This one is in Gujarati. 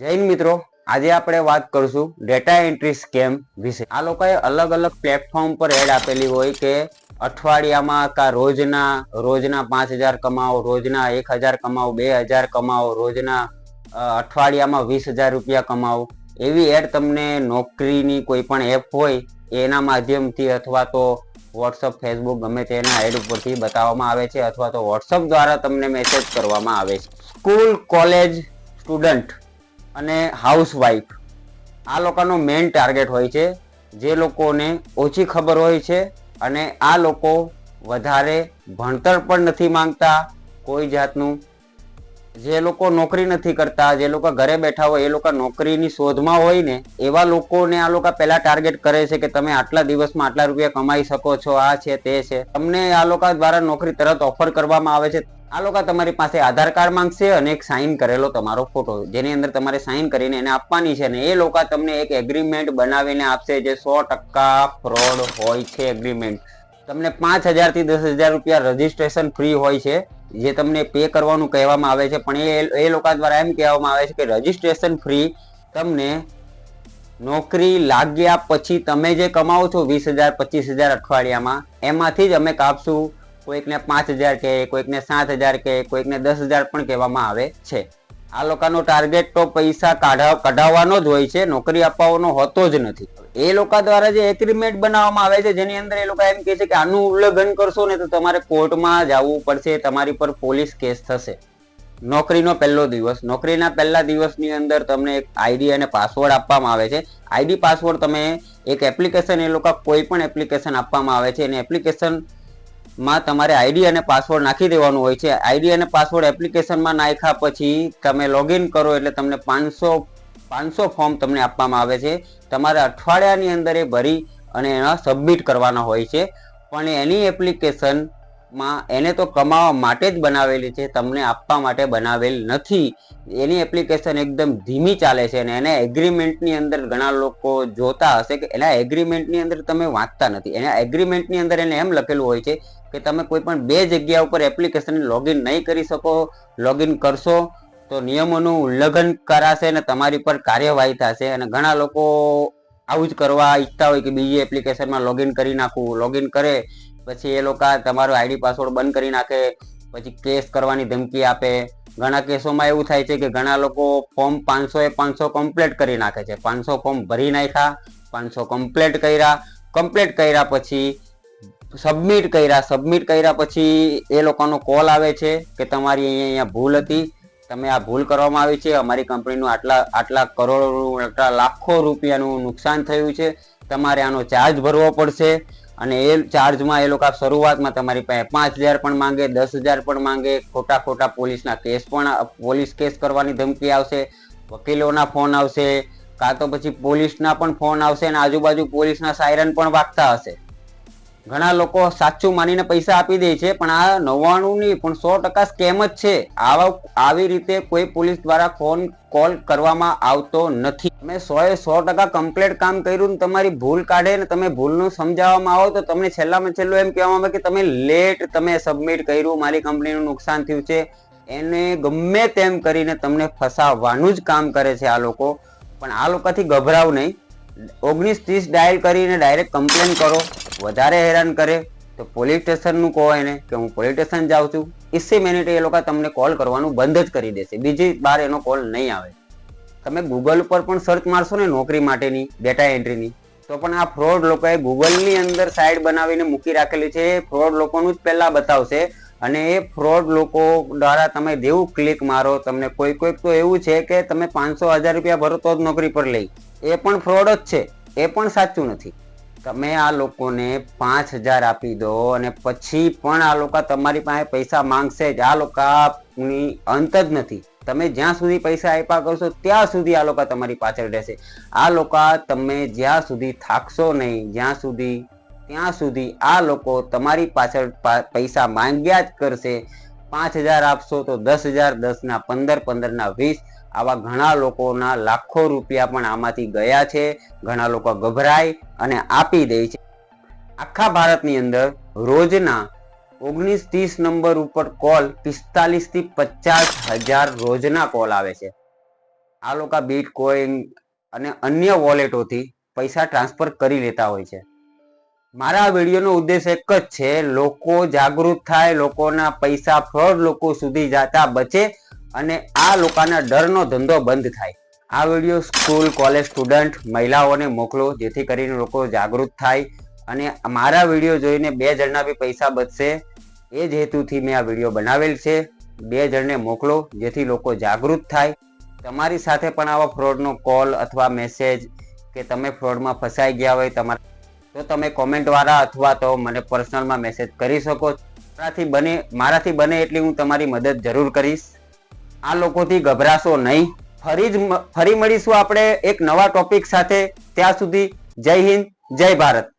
હિન્દ મિત્રો. આજે આપણે વાત કરશું ડેટા એન્ટ્રી સ્કેમ વિશે. આ લોકોએ અલગ અલગ પ્લેટફોર્મ પર એડ આપેલી હોય કે અઠવાડિયામાં કા રોજના રોજના પાંચ હજાર કમાવો, રોજના એક હજાર કમાવો, બે હજાર કમાવો, રોજના અઠવાડિયામાં વીસ હજાર રૂપિયા કમાવો. એવી એડ તમને નોકરીની કોઈ પણ એપ હોય, એના માધ્યમથી અથવા તો વોટ્સઅપ ફેસબુક ગમે તેના એડ ઉપરથી બતાવવામાં આવે છે અથવા તો વોટ્સઅપ દ્વારા તમને મેસેજ કરવામાં આવે છે. સ્કૂલ કોલેજ સ્ટુડન્ટ અને હાઉસવાઈફ આ લોકોનો મેઇન ટાર્ગેટ હોય છે, જે લોકોને ઓછી ખબર હોય છે અને આ લોકો વધારે ભણતર પણ નથી માંગતા, કોઈ જાતનું. જે લોકો નોકરી નથી કરતા, જે લોકો ઘરે બેઠા હોય, એ લોકો નોકરીની શોધમાં હોય ને, એવા લોકોને આ લોકો પહેલા ટાર્ગેટ કરે છે કે તમે આટલા દિવસમાં આટલા રૂપિયા કમાઈ શકો છો, આ છે, તે છે. તમને આ લોકો દ્વારા નોકરી તરત ઓફર કરવામાં આવે છે. આ લોકો તમારી પાસે આધાર કાર્ડ માંગશે અને એક સાઇન કરેલો તમારો ફોટો જેની અંદર તમારે સાઇન કરીને એને આપવાની છે અને એ લોકો તમને એક એગ્રીમેન્ટ બનાવીને આપશે જે સો ટકા ફ્રોડ હોય છે એગ્રીમેન્ટ તમને પાંચ હજારથી દસ હજાર રૂપિયા રજીસ્ટ્રેશન ફ્રી હોય છે, જે તમને પે કરવાનું કહેવામાં આવે છે. પણ એ એ લોકો દ્વારા એમ કહેવામાં આવે છે કે રજીસ્ટ્રેશન ફ્રી તમને નોકરી લાગ્યા પછી તમે જે કમાવો છો વીસ હજાર, પચીસ હજાર અઠવાડિયામાં, એમાંથી જ અમે કાપશું. કોઈકને પાંચ હજાર કે કોઈકને સાત હજાર કે કોઈકને દસ હજાર પણ કહેવામાં આવે છે. આ લોકોનો ટાર્ગેટ તો પૈસા કાઢા, કઢાવવાનો જ હોય છે, નોકરી અપાવવાનો હોતો જ નથી. એ લોકો દ્વારા જે એગ્રીમેન્ટ બનાવવામાં આવે છે, જેની અંદર એ લોકો એમ કહે છે કે, આનું ઉલ્લંઘન કરશો ને તો તમારે કોર્ટમાં જવું પડશે, તમારી પર પોલીસ કેસ થશે. નોકરીનો પહેલો દિવસ. નોકરીના પહેલા દિવસની અંદર તમને એક આઈડી અને પાસવર્ડ આપવામાં આવે છે. આઈડી પાસવર્ડ તમે એક એપ્લિકેશન એ લોકો કોઈ પણ એપ્લિકેશન આપવામાં આવે છે. અને એપ્લિકેશન માં તમારે આઈડી અને પાસવર્ડ નાખી દેવાનું હોય છે. આઈડી અને પાસવર્ડ એપ્લિકેશનમાં નાખ્યા પછી તમે લોગિન કરો એટલે તમને પાંચસો પાંચસો ફોર્મ તમને આપવામાં આવે છે. તમારે અઠવાડિયાની અંદર એ ભરી અને એના સબમિટ કરવાના હોય છે. પણ એની એપ્લિકેશનમાં એને તો કમાવા માટે જ બનાવેલી છે, તમને આપવા માટે બનાવેલ નથી. એની એપ્લિકેશન એકદમ ધીમી ચાલે છે અને એને એગ્રીમેન્ટની અંદર ઘણા લોકો જોતા હશે કે એના એગ્રીમેન્ટની અંદર તમે વાંચતા નથી. એના એગ્રીમેન્ટની અંદર એને એમ લખેલું હોય છે કે તમે કોઈ પણ બે જગ્યા ઉપર એપ્લિકેશન લોગિન નહીં કરી શકો લોગિન કરશો તો નિયમોનું ઉલ્લંઘન કરાશે અને તમારી પર કાર્યવાહી થશે અને ઘણા લોકો આવું જ કરવા ઈચ્છતા હોય કે બીજી એપ્લિકેશનમાં લોગિન કરી નાખવું લોગિન કરે પછી એ લોકો તમારો આઈડી પાસવર્ડ બંધ કરી નાખે, પછી કેસ કરવાની ધમકી આપે. ઘણા કેસોમાં એવું થાય છે કે ઘણા લોકો ફોર્મ પાંચસો એ પાંચસો કમ્પ્લેટ કરી નાખે છે. પાંચસો ફોર્મ ભરી નાખ્યા, પાંચસો કમ્પ્લેટ કર્યા. કમ્પ્લેટ કર્યા પછી સબમિટ કર્યા. સબમિટ કર્યા પછી એ લોકોનો કોલ આવે છે કે તમારી અહીંયા અહીંયા ભૂલ હતી. તમે આ ભૂલ કરવામાં આવી છે. અમારી કંપનીનું આટલા આટલા કરોડો, આટલા લાખો રૂપિયાનું નુકસાન થયું છે. તમારે આનો ચાર્જ ભરવો પડશે. અને એ ચાર્જમાં એ લોકો શરૂઆતમાં તમારી પાસે પાંચ હજાર પણ માંગે, દસ હજાર પણ માંગે. ખોટા ખોટા પોલીસના કેસ પણ પોલીસ કેસ કરવાની ધમકી આવશે, વકીલોના ફોન આવશે, કાં તો પછી પોલીસના પણ ફોન આવશે અને આજુબાજુ પોલીસના સાયરન પણ વાગતા હશે. ઘણા લોકો સાચું માનીને પૈસા આપી દે છે, પણ આ નવ્વાણું નહીં, પણ સો ટકા સ્કેમ જ છે. આવા આવી રીતે કોઈ પોલીસ દ્વારા ફોન કોલ કરવામાં આવતો નથી. તમે સોએ સો ટકા કમ્પ્લેટ કામ કર્યું ને તમારી ભૂલ કાઢે ને તમે ભૂલનું સમજાવવામાં આવો તો તમને છેલ્લામાં છેલ્લું એમ કહેવામાં આવે કે તમે લેટ તમે સબમિટ કર્યું, મારી કંપનીનું નુકસાન થયું છે. એને ગમે તેમ કરીને તમને ફસાવવાનું જ કામ કરે છે આ લોકો. પણ આ લોકોથી ગભરાવ નહીં. ઓગણીસ ત્રીસ ડાયલ કરીને ડાયરેક્ટ કમ્પ્લેન કરો. વધારે હેરાન કરે તો પોલીસ સ્ટેશનનું કહો એને કે હું પોલીસ સ્ટેશન જાઉં છું. ઇસી મિનિટે એ લોકો તમને કોલ કરવાનું બંધ જ કરી દેશે. બીજી બાર એનો કોલ નહીં આવે. તમે ગૂગલ ઉપર પણ સર્ચ મારશો ને નોકરી માટેની ડેટા એન્ટ્રીની તો પણ આ ફ્રોડ લોકોએ ગૂગલની અંદર સાઇટ બનાવીને મૂકી રાખેલી છે. એ ફ્રોડ લોકોનું જ પહેલાં બતાવશે. અને એ ફ્રોડ લોકો દ્વારા તમે જેવું ક્લિક મારો, તમને કોઈ કોઈક તો એવું છે કે તમે પાંચસો હજાર રૂપિયા ભરો તો જ નોકરી પર લઈ. એ પણ ફ્રોડ જ છે. એ પણ સાચું નથી. તમે આ લોકોને પાંચ હજાર આપી દો અને પછી પણ આ લોકો તમારી પાસે પૈસા માંગશે જ. આ લોકોની અંત જ નથી. તમે જ્યાં સુધી પૈસા આપ્યા કરશો, ત્યાં સુધી આ લોકો તમારી પાછળ રહેશે. આ લોકો તમે જ્યાં સુધી થાકશો નહીં, જ્યાં સુધી, ત્યાં સુધી આ લોકો તમારી પાછળ પૈસા માંગ્યા જ કરશે. પાંચ હજાર આપશો તો દસ હજાર, દસના પંદર, પંદરના વીસ. આવા ઘણા લોકોના લાખો રૂપિયા પણ આમાંથી ગયા છે, ઘણા લોકો ગભરાય અને આપી દે છે. આખા ભારતની અંદર રોજના ઓગણીસ ત્રીસ નંબર ઉપર કોલ પિસ્તાલીસથી પચાસ હજાર રોજના કોલ આવે છે. આ લોકો બીટકોઈન અને અન્ય વોલેટોથી પૈસા ટ્રાન્સફર કરી લેતા હોય છે. મારા વિડીયોનો ઉદ્દેશ એક જ છે, લોકો જાગૃત થાય, લોકોના પૈસા ફ્રોડ લોકો સુધી જતા બચે અને આ લોકોના ડરનો ધંધો બંધ થાય. આ વીડિયો સ્કૂલ, કોલેજ સ્ટુડન્ટ, મહિલાઓને મોકલો, જેથી કરીને લોકો જાગૃત થાય. અને મારા વીડિયો જોઈને બે જણના બી પૈસા બચશે. એ જ હેતુથી મેં આ વીડિયો બનાવેલ છે. બે જણને મોકલો, જેથી લોકો જાગૃત થાય. તમારી સાથે પણ આવા ફ્રોડનો કોલ અથવા મેસેજ કે તમે ફ્રોડમાં ફસાઈ ગયા હોય તમારા તો તમે કોમેન્ટવાળા અથવા તો મને પર્સનલમાં મેસેજ કરી શકો. મારાથી બને મારાથી બને એટલી હું તમારી મદદ જરૂર કરીશ. આ લોકોથી ગભરાશો નહીં. ફરી જ ફરી મળીશું આપણે એક નવા ટોપિક સાથે. ત્યાં સુધી જય હિન્દ, જય ભારત.